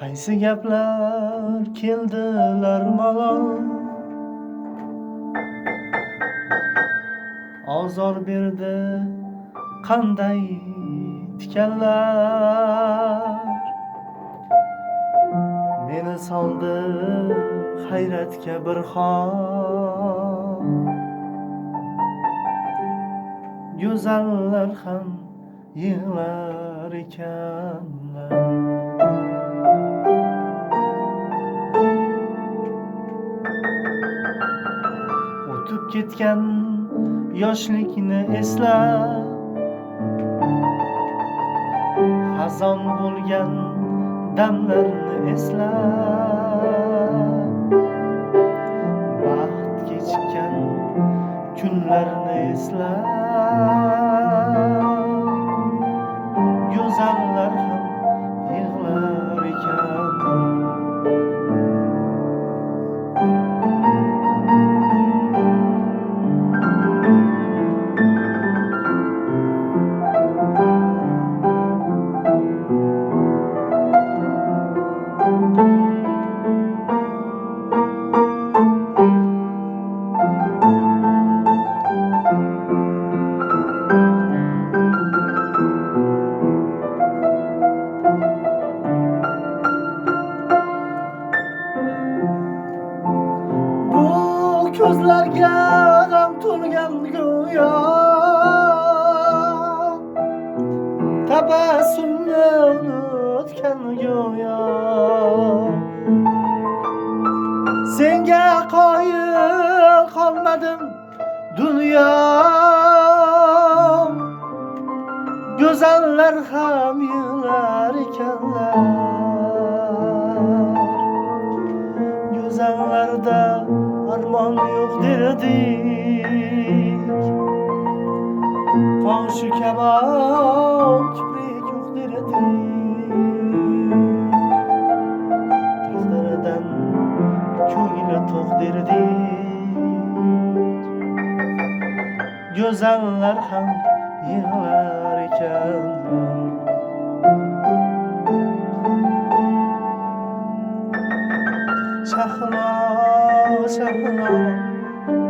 qaysi gaplar keldilar malol ozor berdi qanday tikanlar? Meni soldi hayratga bir hol go'zallar ham yig'lar ekanlar o'tib ketgan yoshlikni esla xazon bo'lgan damlarni esla baxt kechikkan kunlarni esla ko'zlarga g'am to'lgan go'yo tabassumni unutgan go'yo senga qoyil qolmadim dunyo go'zallar ham yig'lar armon yo'q derdik Qo'shi kamon kiprik yo'q derdik Taqdiridan ko'ngli to'q derdik Go'zallar ham yig'lar ekanlar Shahlo,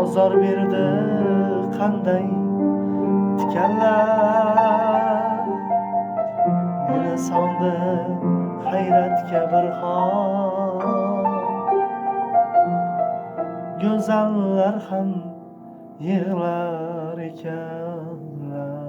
Ozor berdi qanday tikanlar? Meni soldi hayratga bir hol Go'zallar ham yig'lar ekanlar